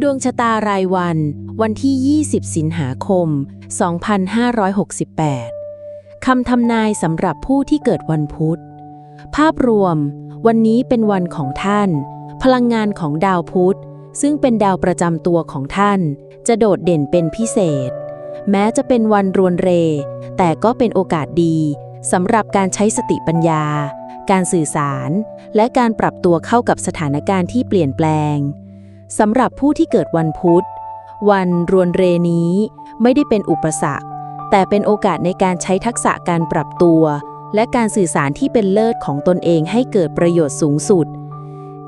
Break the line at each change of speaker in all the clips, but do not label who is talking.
ดวงชะตารายวัน วันที่ 20 สิงหาคม 2568 คำทำนายสำหรับผู้ที่เกิดวันพุธ ภาพรวม วันนี้เป็นวันของท่าน พลังงานของดาวพุธ ซึ่งเป็นดาวประจำตัวของท่าน จะโดดเด่นเป็นพิเศษ แม้จะเป็นวันรวนเร แต่ก็เป็นโอกาสดีสำหรับการใช้สติปัญญา การสื่อสาร และการปรับตัวเข้ากับสถานการณ์ที่เปลี่ยนแปลง สำหรับผู้ที่เกิดวันพุธ วันรวนเรนี้ ไม่ได้เป็นอุปสรรค แต่เป็นโอกาสในการใช้ทักษะการปรับตัว และการสื่อสารที่เป็นเลิศของตนเองให้เกิดประโยชน์สูงสุด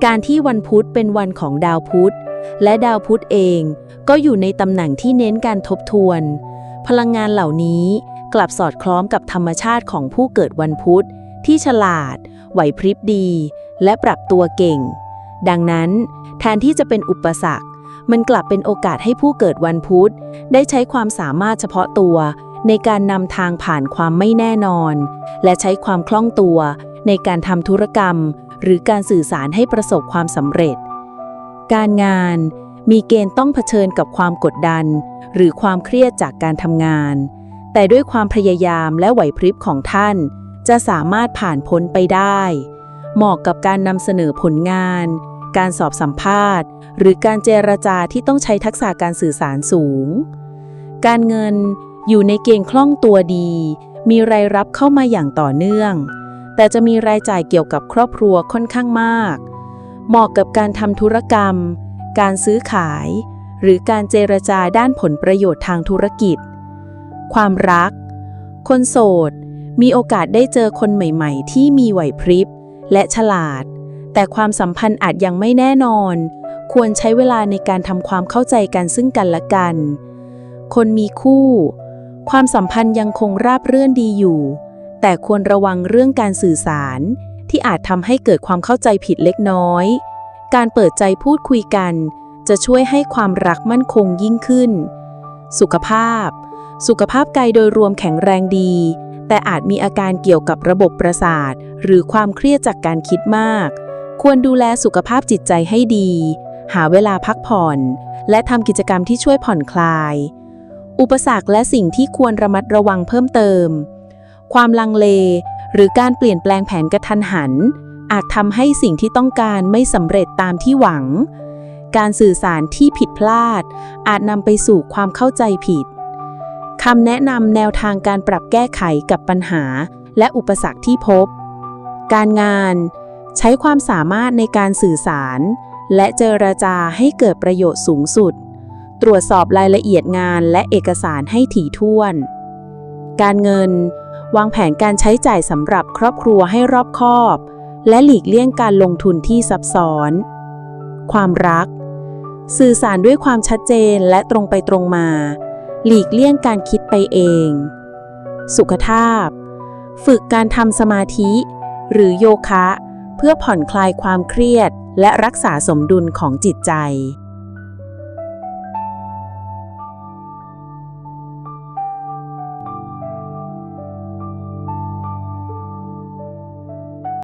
การที่วันพุธเป็นวันของดาวพุธ และดาวพุธเองก็อยู่ในตำแหน่งที่เน้นการทบทวน พลังงานเหล่านี้กลับสอดคล้องกับธรรมชาติของผู้เกิดวันพุธ ที่ฉลาด ไหวพริบดี และปรับตัวเก่ง ดังนั้น แทนที่จะเป็นอุปสรรค มันกลับเป็นโอกาสให้ผู้เกิดวันพุธ ได้ใช้ความสามารถเฉพาะตัว ในการนำทางผ่านความไม่แน่นอน และใช้ความคล่องตัว ในการทำธุรกรรม หรือการสื่อสารให้ประสบความสำเร็จ การงานมีเกณฑ์ต้องเผชิญกับความกดดัน หรือความเครียดจากการทำงาน แต่ด้วยความพยายามและไหวพริบของท่าน จะสามารถผ่านพ้นไปได้ เหมาะกับการนำเสนอผลงาน การสอบสัมภาษณ์ หรือการเจรจาที่ต้องใช้ทักษะการสื่อสารสูง การเงินอยู่ในเกณฑ์คล่องตัวดี มีรายรับเข้ามาอย่างต่อเนื่อง แต่จะมีรายจ่ายเกี่ยวกับครอบครัวค่อนข้างมาก เหมาะกับการทำธุรกรรม การซื้อขาย หรือการเจรจาด้านผลประโยชน์ทางธุรกิจ ความรัก คนโสด มีโอกาสได้เจอคนใหม่ ๆ ที่มีไหวพริบ และฉลาด แต่ความสัมพันธ์อาจยังไม่แน่นอน ควรใช้เวลาในการทำความเข้าใจกันซึ่งกันและกัน คนมีคู่ ความสัมพันธ์ยังคงราบเรื่อนดีอยู่ แต่ควรระวังเรื่องการสื่อสาร ที่อาจทำให้เกิดความเข้าใจผิดเล็กน้อย การเปิดใจพูดคุยกัน จะช่วยให้ความรักมั่นคงยิ่งขึ้น สุขภาพ สุขภาพกายโดยรวมแข็งแรงดี แต่อาจมีอาการเกี่ยวกับระบบประสาท หรือความเครียดจากการคิดมาก ควรดูแลสุขภาพจิตใจให้ดี หาเวลาพักผ่อน และทำกิจกรรมที่ช่วยผ่อนคลาย อุปสรรคและสิ่งที่ควรระมัดระวังเพิ่มเติม ความลังเล หรือการเปลี่ยนแปลงแผนกระทันหัน อาจทำให้สิ่งที่ต้องการไม่สำเร็จตามที่หวัง การสื่อสารที่ผิดพลาด อาจนำไปสู่ความเข้าใจผิด คำแนะนำแนวทางการปรับแก้ไขกับปัญหา และอุปสรรคที่พบ การงาน ใช้ความสามารถในการสื่อสาร และเจรจาให้เกิดประโยชน์สูงสุด ตรวจสอบรายละเอียดงานและเอกสารให้ถี่ถ้วน การเงิน วางแผนการใช้จ่ายสำหรับครอบครัวให้รอบคอบ และหลีกเลี่ยงการลงทุนที่ซับซ้อน ความรัก สื่อสารด้วยความชัดเจนและตรงไปตรงมา หลีกเลี่ยงการคิดไปเอง สุขภาพ ฝึกการทำสมาธิ หรือโยคะ เพื่อผ่อนคลายความเครียดและรักษาสมดุลของจิตใจ